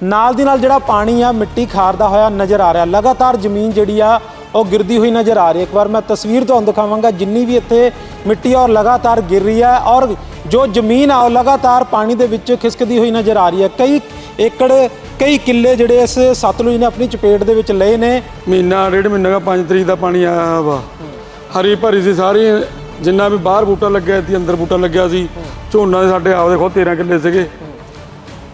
ਨਾਲ ਦੀ ਨਾਲ ਜਿਹੜਾ ਪਾਣੀ ਆ, ਮਿੱਟੀ ਖਾਰਦਾ ਹੋਇਆ ਨਜ਼ਰ ਆ ਰਿਹਾ। ਲਗਾਤਾਰ ਜ਼ਮੀਨ ਜਿਹੜੀ ਆ, ਉਹ ਗਿਰਦੀ ਹੋਈ ਨਜ਼ਰ ਆ ਰਹੀ ਹੈ। ਇੱਕ ਵਾਰ ਮੈਂ ਤਸਵੀਰ ਤੁਹਾਨੂੰ ਦਿਖਾਵਾਂਗਾ, ਜਿੰਨੀ ਵੀ ਇੱਥੇ ਮਿੱਟੀ ਆ, ਉਹ ਲਗਾਤਾਰ ਗਿਰ ਰਹੀ ਹੈ ਔਰ ਜੋ ਜ਼ਮੀਨ ਆ, ਉਹ ਲਗਾਤਾਰ ਪਾਣੀ ਦੇ ਵਿੱਚ ਖਿਸਕਦੀ ਹੋਈ ਨਜ਼ਰ ਆ ਰਹੀ ਹੈ। ਕਈ ਏਕੜ, ਕਈ ਕਿੱਲੇ ਜਿਹੜੇ ਇਸ ਸਤਲੁਜ ਨੇ ਆਪਣੀ ਚਪੇਟ ਦੇ ਵਿੱਚ ਲਏ ਨੇ। ਮਹੀਨਾ, ਡੇਢ ਮਹੀਨਾ ਦਾ 5 ਤਰੀਕ ਦਾ ਪਾਣੀ ਆਇਆ ਵਾ। ਹਰੀ ਭਰੀ ਸੀ ਸਾਰੀ, ਜਿੰਨਾ ਵੀ ਬਾਹਰ ਬੂਟਾ ਲੱਗਿਆ ਸੀ, ਅੰਦਰ ਬੂਟਾ ਲੱਗਿਆ ਸੀ। ਝੋਨਾ ਦੇ ਸਾਡੇ ਆਪ ਦੇਖੋ 13 ਕਿੱਲੇ ਸੀਗੇ।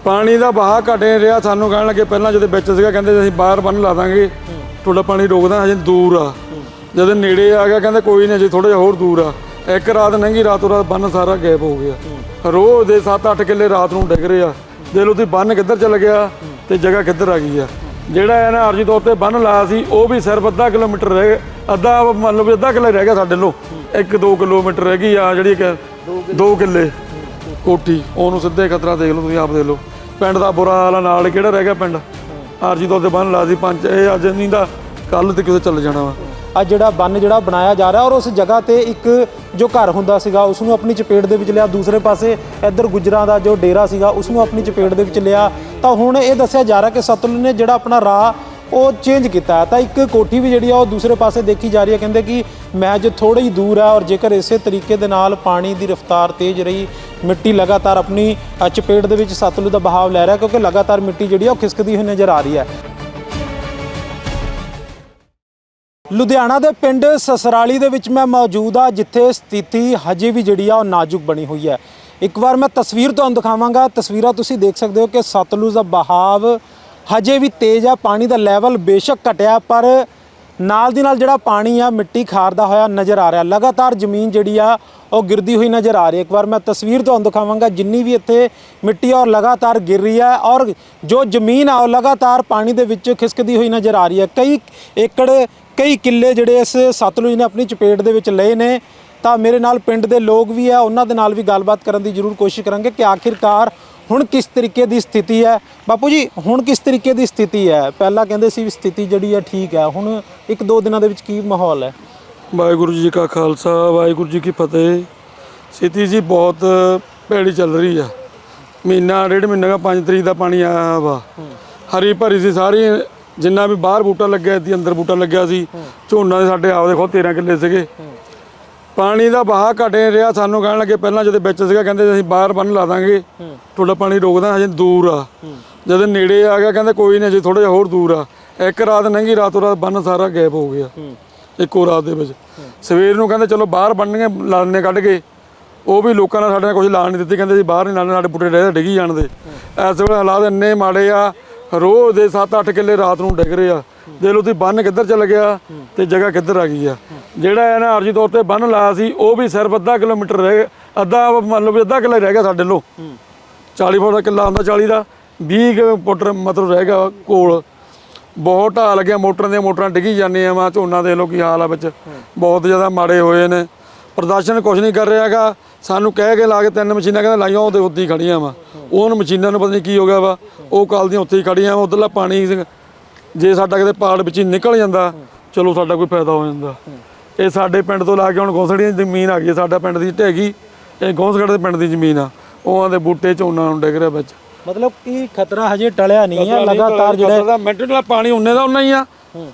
ਪਾਣੀ ਦਾ ਬਹਾਅ ਘਟੇ ਨਹੀਂ ਰਿਹਾ। ਸਾਨੂੰ ਕਹਿਣ ਲੱਗੇ ਪਹਿਲਾਂ ਜਦੋਂ ਵਿੱਚ ਸੀਗਾ, ਕਹਿੰਦੇ ਅਸੀਂ ਬਾਹਰ ਬੰਨ ਲਾ ਦਾਂਗੇ। ਤੁਹਾਡਾ ਪਾਣੀ ਰੋਕਦਾ ਹਜੇ ਦੂਰ ਆ। ਜਦੋਂ ਨੇੜੇ ਆ ਗਿਆ, ਕਹਿੰਦੇ ਕੋਈ ਨਹੀਂ ਅਜੇ ਥੋੜਾ ਜਿਹਾ ਹੋਰ ਦੂਰ ਆ। ਇੱਕ ਰਾਤ ਲੰਘੀ, ਰਾਤੋਂ ਰਾਤ ਬੰਨ ਸਾਰਾ ਗਾਇਬ ਹੋ ਗਿਆ। ਰੋਜ਼ ਦੇ 7-8 ਕਿੱਲੇ ਰਾਤ ਨੂੰ ਡਿੱਗ ਰਹੇ ਆ। ਜੇ ਲੋ ਤੁਸੀਂ ਬੰਨ ਕਿੱਧਰ ਚਲ ਗਿਆ, ਤੇ ਜਗ੍ਹਾ ਕਿੱਧਰ ਆ ਗਈ ਆ? ਜਿਹੜਾ ਇਹਨਾਂ ਅਰਜੀ ਤੌਰ ਤੇ ਬੰਨ ਲਾਇਆ ਸੀ, ਉਹ ਵੀ ਸਿਰਫ ਅੱਧਾ ਕਿਲੋਮੀਟਰ ਰਹਿ ਗਿਆ, ਅੱਧਾ ਮੰਨ ਲਓ ਵੀ ਅੱਧਾ ਕਿੱਲੇ ਰਹਿ ਗਿਆ ਸਾਡੇ ਲੋ 1-2 ਕਿਲੋਮੀਟਰ ਰਹਿ ਗਈ ਆ, ਜਿਹੜੀ ਕਿ 2 ਕਿੱਲੇ ਕੋਠੀ। ਉਹਨੂੰ ਸਿੱਧੇ ਖਤਰਾ ਦੇਖ ਲਓ, ਤੁਸੀਂ ਆਪ ਦੇਖ ਲਓ। ਪਿੰਡ ਦਾ ਬੁਰਾ ਹਾਲ ਆ, ਨਾਲ ਕਿਹੜਾ ਰਹਿ ਗਿਆ ਪਿੰਡ? ਆਰਜੀ ਤੌਰ ਤੇ ਬੰਨ ਲਾ ਸੀ ਪੰਜ, ਇਹ ਅੱਜ ਨਹੀਂ ਦਾ ਕੱਲ ਤੇ ਕਿਤੇ ਚੱਲ ਜਾਣਾ ਵਾ। ਆ ਜਿਹੜਾ ਬੰਨ ਜਿਹੜਾ ਬਣਾਇਆ ਜਾ ਰਿਹਾ ਔਰ ਉਸ ਜਗ੍ਹਾ ਤੇ ਇੱਕ ਜੋ ਘਰ ਹੁੰਦਾ ਸੀਗਾ ਉਸ ਨੂੰ ਆਪਣੀ ਚਪੇਟ ਦੇ ਵਿੱਚ ਲਿਆ, ਦੂਸਰੇ ਪਾਸੇ ਇੱਧਰ ਗੁਜਰਾਂ ਦਾ ਜੋ ਡੇਰਾ ਸੀਗਾ ਉਸ ਨੂੰ ਆਪਣੀ ਚਪੇਟ ਦੇ ਵਿੱਚ ਲਿਆ। ਤਾਂ ਹੁਣ ਇਹ ਦੱਸਿਆ ਜਾ ਰਿਹਾ ਕਿ ਸਤਲੁਜ ਨੇ ਜਿਹੜਾ ਆਪਣਾ ਰਾਹ ਉਹ ਚੇਂਜ ਕੀਤਾ ਹੈ। ਤਾਂ ਇੱਕ ਕੋਠੀ ਵੀ ਜਿਹੜੀ ਆ, ਉਹ ਦੂਸਰੇ ਪਾਸੇ ਦੇਖੀ ਜਾ ਰਹੀ ਹੈ। ਕਹਿੰਦੇ ਕਿ ਮੈਜ ਥੋੜਾ ਹੀ ਦੂਰ ਹੈ ਔਰ ਜੇਕਰ ਇਸੇ ਤਰੀਕੇ ਦੇ ਨਾਲ ਪਾਣੀ ਦੀ ਰਫ਼ਤਾਰ ਤੇਜ਼ ਰਹੀ, ਮਿੱਟੀ ਲਗਾਤਾਰ ਆਪਣੀ ਚਪੇਟ ਦੇ ਵਿੱਚ ਸਤਲੁਜ ਦਾ ਬਹਾਵ ਲੈ ਰਿਹਾ ਕਿਉਂਕਿ ਲਗਾਤਾਰ ਮਿੱਟੀ ਜਿਹੜੀ ਆ, ਉਹ ਖਿਸਕਦੀ ਹੋਈ ਨਜ਼ਰ ਆ ਰਹੀ ਹੈ। ਲੁਧਿਆਣਾ ਦੇ ਪਿੰਡ ਸਸਰਾਲੀ ਦੇ ਵਿੱਚ ਮੈਂ ਮੌਜੂਦ ਆ ਜਿੱਥੇ ਸਥਿਤੀ ਹਜੇ ਵੀ ਜਿਹੜੀ ਆ, ਉਹ ਨਾਜ਼ੁਕ ਬਣੀ ਹੋਈ ਹੈ। ਇੱਕ ਵਾਰ ਮੈਂ ਤਸਵੀਰ ਤੁਹਾਨੂੰ ਦਿਖਾਵਾਂਗਾ। ਤਸਵੀਰਾਂ ਤੁਸੀਂ ਦੇਖ ਸਕਦੇ ਹੋ ਕਿ ਸਤਲੁਜ ਦਾ ਬਹਾਵ ਹਜੇ ਵੀ ਤੇਜ਼ ਆ, ਪਾਣੀ ਦਾ ਲੈਵਲ ਬੇਸ਼ੱਕ ਘਟਿਆ, ਪਰ ਨਾਲ ਦੀ ਨਾਲ ਜਿਹੜਾ ਪਾਣੀ ਆ, ਮਿੱਟੀ ਖਾਰਦਾ ਹੋਇਆ ਨਜ਼ਰ ਆ ਰਿਹਾ। ਲਗਾਤਾਰ ਜ਼ਮੀਨ ਜਿਹੜੀ ਆ, ਉਹ ਗਿਰਦੀ ਹੋਈ ਨਜ਼ਰ ਆ ਰਹੀ ਹੈ। ਇੱਕ ਵਾਰ ਮੈਂ ਤਸਵੀਰ ਤੁਹਾਨੂੰ ਦਿਖਾਵਾਂਗਾ, ਜਿੰਨੀ ਵੀ ਇੱਥੇ ਮਿੱਟੀ ਔਰ ਲਗਾਤਾਰ ਗਿਰ ਰਹੀ ਹੈ ਔਰ ਜੋ ਜ਼ਮੀਨ ਆ, ਉਹ ਲਗਾਤਾਰ ਪਾਣੀ ਦੇ ਵਿੱਚ ਖਿਸਕਦੀ ਹੋਈ ਨਜ਼ਰ ਆ ਰਹੀ ਹੈ। ਕਈ ਏਕੜ, ਕਈ ਕਿੱਲੇ ਜਿਹੜੇ ਇਸ ਸਤਲੁਜ ਨੇ ਆਪਣੀ ਚਪੇਟ ਦੇ ਵਿੱਚ ਲਏ ਨੇ। ਤਾਂ ਮੇਰੇ ਨਾਲ ਪਿੰਡ ਦੇ ਲੋਕ ਵੀ ਆ, ਉਹਨਾਂ ਦੇ ਨਾਲ ਵੀ ਗੱਲਬਾਤ ਕਰਨ ਦੀ ਜ਼ਰੂਰ ਕੋਸ਼ਿਸ਼ ਕਰਾਂਗੇ ਕਿ ਆਖਿਰਕਾਰ ਹੁਣ ਕਿਸ ਤਰੀਕੇ ਦੀ ਸਥਿਤੀ ਹੈ? ਬਾਪੂ ਜੀ, ਹੁਣ ਕਿਸ ਤਰੀਕੇ ਦੀ ਸਥਿਤੀ ਹੈ? ਪਹਿਲਾਂ ਕਹਿੰਦੇ ਸੀ ਵੀ ਸਥਿਤੀ ਜਿਹੜੀ ਹੈ ਠੀਕ ਹੈ, ਹੁਣ ਇੱਕ ਦੋ ਦਿਨਾਂ ਦੇ ਵਿੱਚ ਕੀ ਮਾਹੌਲ ਹੈ? ਵਾਹਿਗੁਰੂ ਜੀ ਕਾ ਖਾਲਸਾ, ਵਾਹਿਗੁਰੂ ਜੀ ਕੀ ਫਤਿਹ। ਸਥਿਤੀ ਜੀ ਬਹੁਤ ਭੈੜੀ ਚੱਲ ਰਹੀ ਆ। ਮਹੀਨਾ, ਡੇਢ ਮਹੀਨਾ ਦਾ 5 ਤਰੀਕ ਦਾ ਪਾਣੀ ਆਇਆ ਵਾ। ਹਰੀ ਭਰੀ ਸੀ ਸਾਰੀ, ਜਿੰਨਾ ਵੀ ਬਾਹਰ ਬੂਟਾ ਲੱਗਿਆ ਸੀ, ਅੰਦਰ ਬੂਟਾ ਲੱਗਿਆ ਸੀ, ਝੋਨਾ ਦੇ ਸਾਡੇ ਆਪ ਦੇਖੋ 13 ਕਿੱਲੇ ਸੀਗੇ। ਪਾਣੀ ਦਾ ਬਹਾਅ ਘਟੇ ਰਿਹਾ। ਸਾਨੂੰ ਕਹਿਣ ਲੱਗੇ ਪਹਿਲਾਂ ਜਦੋਂ ਵਿੱਚ ਸੀਗਾ ਕਹਿੰਦੇ ਅਸੀਂ ਬਾਹਰ ਬੰਨ ਲਾ ਦਾਂਗੇ। ਤੁਹਾਡਾ ਪਾਣੀ ਰੋਕਦਾ ਹਜੇ ਦੂਰ ਆ। ਜਦੋਂ ਨੇੜੇ ਆ ਗਿਆ ਕਹਿੰਦੇ ਕੋਈ ਨਹੀਂ ਅਜੇ ਥੋੜਾ ਜਿਹਾ ਹੋਰ ਦੂਰ ਆ। ਇੱਕ ਰਾਤ ਲੰਘੀ ਰਾਤੋਂ ਰਾਤ ਬੰਨ ਸਾਰਾ ਗਾਇਬ ਹੋ ਗਿਆ। ਇੱਕੋ ਰਾਤ ਦੇ ਵਿੱਚ। ਸਵੇਰ ਨੂੰ ਕਹਿੰਦੇ ਚਲੋ ਬਾਹਰ ਬੰਨਗੇ ਲਾਣੇ ਕੱਢ ਕੇ। ਉਹ ਵੀ ਲੋਕਾਂ ਨੇ ਸਾਡੇ ਨਾਲ ਕੁਝ ਲਾਣ ਨਹੀਂ ਦਿੱਤੀ। ਕਹਿੰਦੇ ਜੀ ਬਾਹਰ ਨਹੀਂ ਲਾਣੇ ਸਾਡੇ ਬੁੱਟੇ ਰਹਿ ਡਿੱਗੀ ਜਾਣਦੇ। ਇਸ ਵੇਲੇ ਹਾਲਾਤ ਇੰਨੇ ਮਾੜੇ ਆ ਰੋਜ਼ ਦੇ 7-8 ਕਿੱਲੇ ਰਾਤ ਨੂੰ ਡਿੱਗ ਰਹੇ ਆ। ਜੇ ਲੋ ਤੁਸੀਂ ਬੰਨ ਕਿੱਧਰ ਚਲ ਗਿਆ ਤੇ ਜਗ੍ਹਾ ਕਿੱਧਰ ਆ ਗਈ ਆ। ਜਿਹੜਾ ਇਹਨਾਂ ਅਰਜੀ ਤੌਰ ਤੇ ਬੰਨ ਲਾਇਆ ਸੀ, ਉਹ ਵੀ ਸਿਰਫ ਅੱਧਾ ਕਿਲੋਮੀਟਰ ਰਹਿ ਗਿਆ, ਅੱਧਾ ਮੰਨ ਲਓ ਵੀ ਅੱਧਾ ਕਿੱਲਾ ਰਹਿ ਗਿਆ ਸਾਡੇ ਲੋ 40 ਫੁੱਟ ਦਾ ਕਿੱਲਾ ਆਉਂਦਾ 40 ਦਾ। 20 ਕੁ ਫੁੱਟ ਮਤਲਬ ਰਹਿ ਗਿਆ ਕੋਲ। ਬਹੁਤ ਢਾਹ ਲੱਗਿਆ, ਮੋਟਰਾਂ ਦੀਆਂ ਮੋਟਰਾਂ ਡਿੱਗੀ ਜਾਂਦੀਆਂ ਵਾ, ਝੋਨਾ ਦੇ ਲੋ ਕੀ ਹਾਲ ਆ ਵਿੱਚ। ਬਹੁਤ ਜ਼ਿਆਦਾ ਮਾੜੇ ਹੋਏ ਨੇ। ਪ੍ਰਦਰਸ਼ਨ ਕੁਝ ਨਹੀਂ ਕਰ ਰਿਹਾਗਾ ਸਾਨੂੰ ਕਹਿ ਕੇ ਲਾ ਕੇ ਤਿੰਨ ਮਸ਼ੀਨਾਂ ਕਹਿੰਦੇ ਲਾਈਆਂ ਉਹਦੇ ਉੱਤੇ ਹੀ ਖੜੀਆਂ ਵਾ। ਉਹਨਾਂ ਮਸ਼ੀਨਾਂ ਨੂੰ ਪਤਾ ਨਹੀਂ ਕੀ ਹੋ ਗਿਆ ਵਾ। ਉਹ ਕੱਲ ਦੀਆਂ ਉੱਥੇ ਹੀ ਖੜੀਆਂ ਵਾ, ਉਧਰਲਾ ਪਾਣੀ, ਜੇ ਸਾਡਾ ਕਿਤੇ ਪਾੜ ਵਿੱਚ ਹੀ ਨਿਕਲ ਜਾਂਦਾ, ਚਲੋ ਸਾਡਾ ਕੋਈ ਫਾਇਦਾ ਹੋ ਜਾਂਦਾ। ਇਹ ਸਾਡੇ ਪਿੰਡ ਤੋਂ ਲਾ ਕੇ ਹੁਣ ਗੋਸੜੀਆਂ ਦੀ ਜ਼ਮੀਨ ਆ ਗਈ ਸਾਡਾ ਪਿੰਡ ਦੀ ਢਹਿਗੀ ਇਹ ਗੋਸਗੜ ਦੇ ਪਿੰਡ ਦੀ ਜ਼ਮੀਨ ਆ। ਉਹਾਂ ਦੇ ਬੂਟੇ ਝੋਨਾ ਨੂੰ ਡਿੱਗ ਰਿਹਾ ਵਿੱਚ। ਮਤਲਬ ਕਿ ਖਤਰਾ ਹਜੇ ਟਲਿਆ ਨਹੀਂ ਹੈ ਲਗਾਤਾਰ ਜਿਹੜਾ ਮਿੰਟ ਨਾਲ ਪਾਣੀ ਉਨੇ ਦਾ ਉਨਾ ਹੀ ਆ।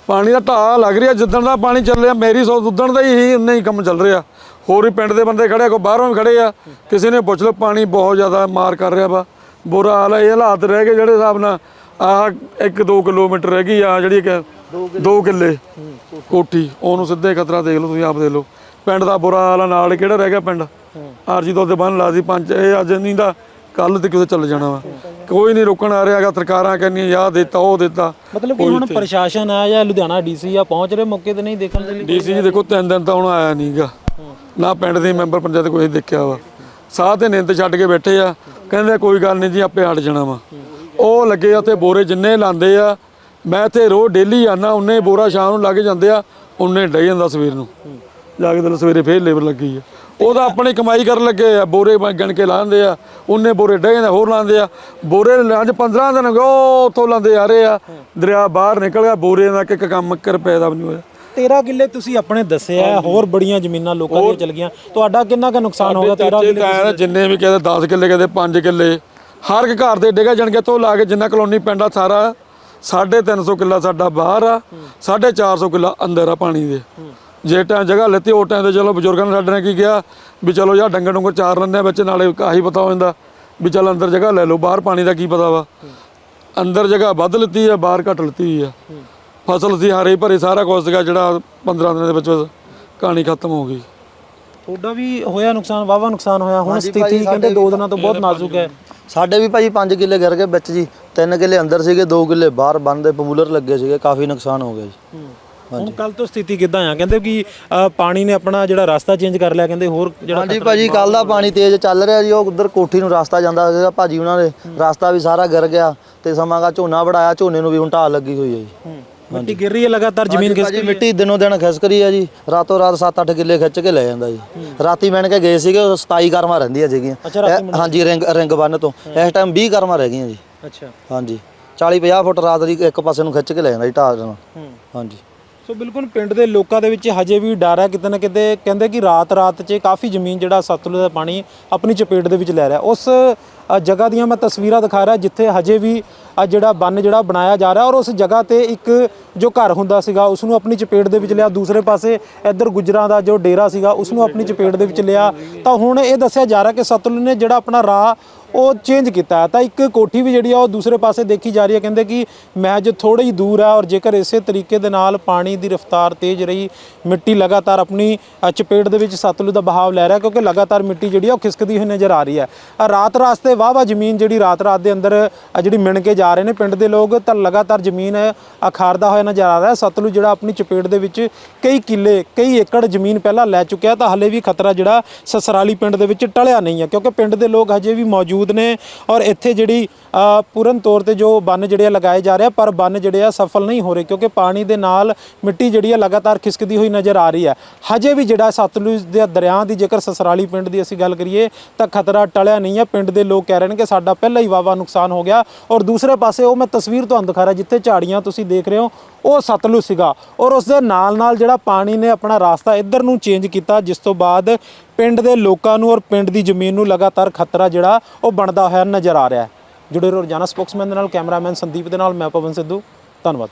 ਪਾਣੀ ਦਾ ਢਾਹ ਲੱਗ ਰਿਹਾ ਜਿੱਦਣ ਦਾ ਪਾਣੀ ਚੱਲ ਰਿਹਾ ਮੇਰੀ ਸੋਚ ਉਦਣ ਦਾ ਹੀ ਉਨਾ ਹੀ ਕੰਮ ਚੱਲ ਰਿਹਾ। ਹੋਰ ਵੀ ਪਿੰਡ ਦੇ ਬੰਦੇ ਖੜੇ ਆ, ਕੋਈ ਬਾਹਰੋਂ ਖੜੇ ਆ। ਕਿਸੇ ਨੇ ਪੁੱਛ ਲਓ ਪਾਣੀ ਬਹੁਤ ਜ਼ਿਆਦਾ ਮਾਰ ਕਰ ਰਿਹਾ ਵਾ। ਬੁਰਾ ਹਾਲ ਹੈ ਇਹ ਹਾਲਾਤ ਰਹਿ ਗਏ ਜਿਹੜੇ ਹਿਸਾਬ ਨਾਲ। ਆਹ 1-2 ਕਿਲੋਮੀਟਰ ਰਹਿ ਗਈ ਆ ਜਿਹੜੀ ਕਿ 2 ਕਿੱਲੇ। ਕੋਠੀ ਉਹਨੂੰ ਸਿੱਧੇ ਖਤਰਾ ਦੇਖ ਲਓ ਤੁਸੀਂ ਆਪ ਦੇਖ ਲਓ। ਪਿੰਡ ਦਾ ਬੁਰਾ ਹਾਲ ਆ ਨਾਲ ਕਿਹੜਾ ਰਹਿ ਗਿਆ ਪਿੰਡ? ਆਰਜੀ ਤੋਂ ਤੇ ਬੰਨ ਲਾ ਸੀ ਪੰਜ ਇਹ ਅੱਜ ਨਹੀਂ ਦਾ ਕੱਲ ਤੇ ਕਿਤੇ ਚੱਲ ਜਾਣਾ ਵਾ। ਕੋਈ ਨਹੀਂ ਰੋਕਣ ਆ ਰਿਹਾਗਾ ਸਰਕਾਰਾਂ ਕਹਿੰਦੀਆਂ ਯਾਹ ਦਿੱਤਾ ਉਹ ਦਿੱਤਾ। ਮਤਲਬ ਕਿ ਹੁਣ ਪ੍ਰਸ਼ਾਸਨ ਆ ਜਾਂ ਲੁਧਿਆਣਾ ਡੀਸੀ ਆ ਪਹੁੰਚ ਰਹੇ ਮੌਕੇ ਤੇ ਨਹੀਂ ਦੇਖਣ ਦੇ ਲਈ? ਡੀਸੀ ਜੀ ਦੇਖੋ ਤਿੰਨ ਦਿਨ ਤਾਂ ਹੁਣ ਆਇਆ ਨਹੀਂਗਾ ਨਾ ਪਿੰਡ ਦੇ ਮੈਂਬਰ ਪੰਚਾਇਤ ਕੋਈ ਦੇਖਿਆ ਵਾ। ਸਾਹ ਤੇ ਨਿੰਦ ਛੱਡ ਕੇ ਬੈਠੇ ਆ। ਕਹਿੰਦੇ ਕੋਈ ਗੱਲ ਨਹੀਂ ਜੀ ਆਪੇ ਹਟ ਜਾਣਾ ਵਾ। ਉਹ ਲੱਗੇ ਆ ਉੱਥੇ ਬੋਰੇ ਜਿੰਨੇ ਲਾਂਦੇ ਆ ਮੈਂ ਇੱਥੇ ਰੋਜ਼ ਡੇਲੀ ਆਣਾ ਉਹਨੇ ਬੋਰਾ ਸ਼ਾਮ ਨੂੰ ਲੱਗ ਜਾਂਦੇ ਆ ਉਹਨੇ ਡੇ ਜਾਂਦਾ ਸਵੇਰ ਨੂੰ। ਜਾ ਕੇ ਦਿਨ ਸਵੇਰੇ ਫੇਰ ਲੇਬਰ ਲੱਗੀ ਆ। ਉਹਦਾ ਆਪਣੀ ਕਮਾਈ ਕਰਨ ਲੱਗੇ ਆ ਬੋਰੇ ਗਿਣ ਕੇ ਲਾਉਂਦੇ ਆ ਉਹਨੇ ਬੋਰੇ ਡੇ ਜਾਂਦੇ ਹੋਰ ਲਾਉਂਦੇ ਆ। ਬੋਰੇ ਅੱਜ 15 ਦਿਨ ਹੋ ਗਏ ਉਹ ਉੱਥੋਂ ਲਾਉਂਦੇ ਆ ਰਹੇ ਆ। ਦਰਿਆ ਬਾਹਰ ਨਿਕਲ ਗਿਆ ਬੋਰੇ ਦਾ ਇੱਕ ਕੰਮ 1 ਰੁਪਏ ਦਾ ਵੀ ਨਹੀਂ ਹੋਇਆ। 13 ਕਿੱਲੇ ਤੁਸੀਂ ਆਪਣੇ ਦੱਸਿਆ ਹੋਰ ਬੜੀਆਂ ਜ਼ਮੀਨਾਂ ਲੋਕਾਂ ਦੀਆਂ ਚਲ ਗਈਆਂ। ਤੁਹਾਡਾ ਕਿੰਨਾ ਕੁ ਨੁਕਸਾਨ ਹੋ ਗਿਆ 13 ਚਾਚੇ ਕਿੱਲੇ? ਜਿੰਨੇ ਵੀ ਕਹਿੰਦੇ 10 ਕਿੱਲੇ ਕਹਿੰਦੇ 5 ਕਿੱਲੇ। ਹਰ ਇੱਕ ਘਰ ਦੇ ਡਿੱਗਾ ਜਾਣਗੇ ਤੋਂ ਲਾ ਕੇ ਜਿੰਨਾ ਕਲੋਨੀ ਪਿੰਡ ਆ ਸਾਰਾ 350 ਕਿੱਲਾ ਸਾਡਾ ਬਾਹਰ ਆ 450 ਕਿੱਲਾ ਅੰਦਰ ਆ ਪਾਣੀ ਦੇ। ਜੇ ਟਾਂ ਜਗ੍ਹਾ ਲੈਤੀ ਉਹ ਟਾਂ ਤੇ ਚਲੋ ਬਜ਼ੁਰਗਾਂ ਨੇ ਸਾਡੇ ਨੇ ਕੀ ਕਿਹਾ ਵੀ ਚਲੋ ਯਾਰ ਡੰਗਰ ਡੁੰਗਰ ਚਾਰ ਲੈਂਦੇ ਆ ਵਿੱਚ ਨਾਲੇ ਆਹੀ ਪਤਾ ਹੋ ਜਾਂਦਾ ਵੀ ਚਲ ਅੰਦਰ ਜਗ੍ਹਾ ਲੈ ਲਓ ਬਾਹਰ ਪਾਣੀ ਦਾ ਕੀ ਪਤਾ ਵਾ। ਅੰਦਰ ਜਗ੍ਹਾ ਵੱਧ ਲਿੱਤੀ ਆ ਬਾਹਰ ਘੱਟ ਲਿੱਤੀ ਆ। ਫਸਲ ਸੀ ਹਰੇ ਭਰੇ ਸਾਰਾ ਕੁਝ ਸੀਗਾ ਜਿਹੜਾ 15 ਦਿਨਾਂ ਦੇ ਵਿੱਚ ਕਹਾਣੀ ਖਤਮ ਹੋ ਗਈ। ਤੁਹਾਡਾ ਵੀ ਹੋਇਆ ਨੁਕਸਾਨ ਵਾਵਾ ਨੁਕਸਾਨ ਹੋਇਆ ਹੁਣ ਸਥਿਤੀ ਕਹਿੰਦੇ ਦੋ ਦਿਨਾਂ ਤੋਂ ਬਹੁਤ ਨਾਜ਼ੁਕ ਹੈ। ਸਾਡੇ ਵੀ ਭਾਜੀ 5 ਕਿੱਲੇ ਗਿਰ ਗਏ ਵਿੱਚ ਜੀ 3 ਕਿੱਲੇ ਅੰਦਰ ਸੀਗੇ 2 ਕਿੱਲੇ ਬਾਹਰ ਬੰਦ ਪਪੂਲਰ ਲੱਗੇ ਸੀਗੇ ਕਾਫੀ ਨੁਕਸਾਨ ਹੋ ਗਿਆ ਜੀ। ਹੁਣ ਕੱਲ ਤੋਂ ਸਥਿਤੀ ਕਿੱਦਾਂ ਆ? ਕਹਿੰਦੇ ਕਿ ਪਾਣੀ ਨੇ ਆਪਣਾ ਜਿਹੜਾ ਰਸਤਾ ਚੇਂਜ ਕਰ ਲਿਆ ਕਹਿੰਦੇ ਹੋਰ ਜਿਹੜਾ ਹਾਂਜੀ ਭਾਜੀ ਕੱਲ ਦਾ ਪਾਣੀ ਤੇਜ਼ ਚੱਲ ਰਿਹਾ ਜੀ ਉਹ ਉਧਰ ਕੋਠੀ ਨੂੰ ਰਸਤਾ ਜਾਂਦਾ ਸੀਗਾ ਭਾਜੀ ਉਹਨਾਂ ਦੇ ਰਸਤਾ ਵੀ ਸਾਰਾ ਗਿਰ ਗਿਆ ਤੇ ਸਮਾਂਗਾ ਝੋਨਾ ਵੜਾਇਆ ਝੋਨੇ ਨੂੰ ਵੀ ਹੁਣ ਢਾਲ ਲੱਗੀ ਹੋਈ ਹੈ ਜੀ। ਮਿੱਟੀ ਗਿਰ ਰਹੀ ਹੈ ਲਗਾਤਾਰ ਜ਼ਮੀਨ ਖਿਸਕ ਭਾਜੀ ਮਿੱਟੀ ਦਿਨੋਂ ਦਿਨ ਖਿਸਕ ਰਹੀ ਹੈ ਜੀ। ਰਾਤੋਂ ਰਾਤ 7-8 ਕਿੱਲੇ ਖਿੱਚ ਕੇ ਲੈ ਜਾਂਦਾ ਜੀ। ਰਾਤੀ ਮੈਨ ਕੇ ਗਏ ਸੀਗੇ ਉਹ 27 ਕਰਮਾਂ ਰਹਿੰਦੀਆਂ ਸੀਗੀਆਂ। ਹਾਂਜੀ ਰਿੰਗ ਰਿੰਗ ਬੰਨ ਤੋਂ। ਇਸ ਟਾਈਮ 20 ਕਰਮਾਂ ਰਹਿ ਗਈਆਂ ਜੀ। ਅੱਛਾ। ਹਾਂਜੀ। 40-50 ਫੁੱਟ ਰਾਤ ਦੀ ਇੱਕ ਪਾਸੇ ਨੂੰ ਖਿੱਚ ਕੇ ਲੈ ਜਾਂਦਾ ਜੀ ਢਾਲ ਨਾਲ। ਹਾਂਜੀ। ਸੋ ਬਿਲਕੁਲ ਪਿੰਡ ਦੇ ਲੋਕਾਂ ਦੇ ਵਿੱਚ ਹਜੇ ਵੀ ਡਰ ਹੈ। ਕਿਤੇ ਨਾ ਕਿਤੇ ਕਹਿੰਦੇ ਕਿ ਰਾਤ ਰਾਤ 'ਚ ਕਾਫੀ ਜ਼ਮੀਨ ਜਿਹੜਾ ਸਤਲੁਜ ਦਾ ਪਾਣੀ ਆਪਣੀ ਚਪੇਟ ਦੇ ਵਿੱਚ ਲੈ ਰਿਹਾ। ਉਸ ਜਗ੍ਹਾ ਦੀਆਂ ਮੈਂ ਤਸਵੀਰਾਂ ਦਿਖਾ ਰਿਹਾ ਜਿੱਥੇ ਹਜੇ ਵੀ ਆ ਜਿਹੜਾ ਬੰਨ ਜਿਹੜਾ ਬਣਾਇਆ ਜਾ ਰਿਹਾ ਔਰ ਉਸ ਜਗ੍ਹਾ ਤੇ ਇੱਕ ਜੋ ਘਰ ਹੁੰਦਾ ਸੀਗਾ ਉਸ ਨੂੰ ਆਪਣੀ ਚਪੇਟ ਦੇ ਵਿੱਚ ਲਿਆ। ਦੂਸਰੇ ਪਾਸੇ ਇੱਧਰ ਗੁਜਰਾਂ ਦਾ ਜੋ ਡੇਰਾ ਸੀਗਾ ਉਸ ਨੂੰ ਆਪਣੀ ਚਪੇਟ ਦੇ ਵਿੱਚ ਲਿਆ। ਤਾਂ ਹੁਣ ਇਹ ਦੱਸਿਆ ਜਾ ਰਿਹਾ ਕਿ ਸਤਲੁਜ ਨੇ ਜਿਹੜਾ ਆਪਣਾ ਰਾਹ ਉਹ ਚੇਂਜ ਕੀਤਾ ਹੈ। ਤਾਂ ਇੱਕ ਕੋਠੀ ਵੀ ਜਿਹੜੀ ਆ, ਉਹ ਦੂਸਰੇ ਪਾਸੇ ਦੇਖੀ ਜਾ ਰਹੀ ਹੈ। ਕਹਿੰਦੇ ਕਿ ਮਹਿਜ ਥੋੜੀ ਹੀ ਦੂਰ ਹੈ ਔਰ ਜੇਕਰ ਇਸੇ ਤਰੀਕੇ ਦੇ ਨਾਲ ਪਾਣੀ ਦੀ ਰਫ਼ਤਾਰ ਤੇਜ਼ ਰਹੀ, ਮਿੱਟੀ ਲਗਾਤਾਰ ਆਪਣੀ ਚਪੇਟ ਦੇ ਵਿੱਚ ਸਤਲੁਜ ਦਾ ਬਹਾਵ ਲੈ ਰਿਹਾ ਕਿਉਂਕਿ ਲਗਾਤਾਰ ਮਿੱਟੀ ਜਿਹੜੀ ਆ, ਉਹ ਖਿਸਕਦੀ ਹੋਈ ਨਜ਼ਰ ਆ ਰਹੀ ਹੈ। ਰਾਤ ਰਾਸਤੇ ਵਾਹਵਾ ਜ਼ਮੀਨ ਜਿਹੜੀ ਰਾਤ ਰਾਤ ਦੇ ਅੰਦਰ ਜਿਹੜੀ ਮਿਣ ਕੇ ਜਾ ਰਹੇ ਨੇ ਪਿੰਡ ਦੇ ਲੋਕ, ਤਾਂ ਲਗਾਤਾਰ ਜ਼ਮੀਨ ਅਖਾਰਦਾ ਹੋਇਆ ਨਜ਼ਰ ਆ ਰਿਹਾ ਸਤਲੁਜ ਜਿਹੜਾ ਆਪਣੀ ਚਪੇਟ ਦੇ ਵਿੱਚ ਕਈ ਕਿੱਲੇ, ਕਈ ਏਕੜ ਜ਼ਮੀਨ ਪਹਿਲਾਂ ਲੈ ਚੁੱਕਿਆ ਤਾਂ ਹਲੇ ਵੀ ਖਤਰਾ ਜਿਹੜਾ ਸਸਰਾਲੀ ਪਿੰਡ ਦੇ ਵਿੱਚ ਟਲਿਆ ਨਹੀਂ ਹੈ। ਕਿਉਂਕਿ ਪਿੰਡ ਦੇ ਲੋਕ ਹਜੇ ਵੀ ਮੌਜੂਦ ਨੇ ਔਰ ਇੱਥੇ ਜਿਹੜੀ ਪੂਰਨ ਤੌਰ ਤੇ ਜੋ ਬੰਨ ਜਿਹੜੇ ਆ ਲਗਾਏ ਜਾ ਰਹੇ ਆ, ਪਰ ਬੰਨ ਜਿਹੜੇ ਆ ਸਫਲ ਨਹੀਂ ਹੋ ਰਹੇ ਕਿਉਂਕਿ ਪਾਣੀ ਦੇ ਨਾਲ ਮਿੱਟੀ ਜਿਹੜੀ ਆ ਲਗਾਤਾਰ ਖਿਸਕਦੀ ਹੋਈ ਨਜ਼ਰ ਆ ਰਹੀ ਹੈ। ਹਜੇ ਵੀ ਜਿਹੜਾ ਸਤਲੁਜ ਦੇ ਦਰਿਆ ਦੀ ਜੇਕਰ ਸਸਰਾਲੀ ਪਿੰਡ ਦੀ ਅਸੀਂ ਗੱਲ ਕਰੀਏ, ਤਾਂ ਖਤਰਾ ਟਲਿਆ ਨਹੀਂ ਹੈ। ਪਿੰਡ ਦੇ ਲੋਕ ਕਹਿ ਰਹੇ ਨੇ ਕਿ ਸਾਡਾ ਪਹਿਲਾਂ ਹੀ ਵਾਵਾ ਨੁਕਸਾਨ ਹੋ ਗਿਆ। ਔਰ ਦੂਸਰੇ ਪਾਸੇ ਉਹ ਮੈਂ ਤਸਵੀਰ ਤੁਹਾਨੂੰ ਦਿਖਾ ਰਿਹਾ, ਜਿੱਥੇ ਝਾੜੀਆਂ ਤੁਸੀਂ ਦੇਖ ਰਹੇ ਹੋ ਉਹ ਸਤਲੁਜ ਸੀਗਾ ਔਰ ਉਸ ਦੇ ਨਾਲ ਨਾਲ ਜਿਹੜਾ ਪਾਣੀ ਨੇ ਆਪਣਾ ਰਾਸਤਾ ਇੱਧਰ ਨੂੰ ਚੇਂਜ ਕੀਤਾ, ਜਿਸ ਤੋਂ ਬਾਅਦ ਪਿੰਡ ਦੇ ਲੋਕਾਂ ਨੂੰ ਔਰ ਪਿੰਡ ਦੀ ਜ਼ਮੀਨ ਨੂੰ ਲਗਾਤਾਰ ਖਤਰਾ ਜਿਹੜਾ ਉਹ ਬਣਦਾ ਹੋਇਆ ਨਜ਼ਰ ਆ ਰਿਹਾ ਹੈ। ਜੁੜੇ ਰਹੋ ਰੋਜ਼ਾਨਾ ਸਪੋਕਸਮੈਨ ਦੇ ਨਾਲ, ਕੈਮਰਾਮੈਨ ਸੰਦੀਪ ਦੇ ਨਾਲ, ਮੈਂ ਪਵਨ ਸਿੱਧੂ, ਧੰਨਵਾਦ।